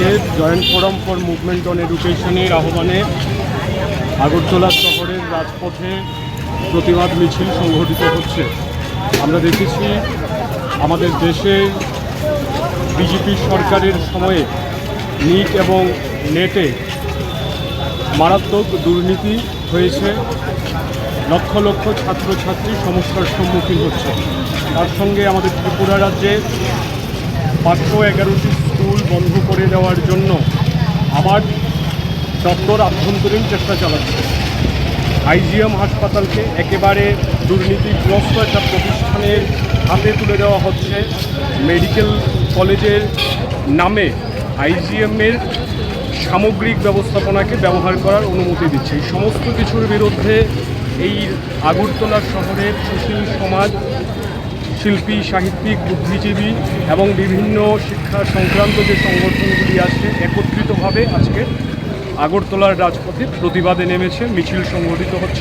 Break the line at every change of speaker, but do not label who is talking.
আজকে joint forum for movement on এডুকেশনের আহ্বানে আগরতলা শহরের রাজপথে প্রতিবাদ মিছিল সংঘটিত হচ্ছে। আমরা দেখেছি, আমাদের দেশে বিজেপি সরকারের সময়ে নিট এবং নেটে মারাত্মক দুর্নীতি হয়েছে। লক্ষ লক্ষ ছাত্রছাত্রী সমস্যার সম্মুখীন হচ্ছে। তার সঙ্গে আমাদের ত্রিপুরা রাজ্যে পাঁচশো এগারোটি স্কুল বন্ধ করে দেওয়ার জন্য আবার দপ্তর আভ্যন্তরীণ চেষ্টা চালাচ্ছে। আইজিএম হাসপাতালকে একেবারে দুর্নীতিগ্রস্ত একটা প্রতিষ্ঠানের হাতে তুলে দেওয়া হচ্ছে। মেডিকেল কলেজের নামে আইজিএমের সামগ্রিক ব্যবস্থাপনাকে ব্যবহার করার অনুমতি দিচ্ছে। এই সমস্ত কিছুর বিরুদ্ধে এই আগরতলা শহরের সুশীল সমাজ শিল্পী, সাহিত্যিক, বুদ্ধিজীবী এবং বিভিন্ন শিক্ষা সংক্রান্ত যে সংগঠনগুলি আছে, একত্রিতভাবে আজকে আগরতলার রাজপথে প্রতিবাদে নেমেছে, মিছিল সংগঠিত হচ্ছে।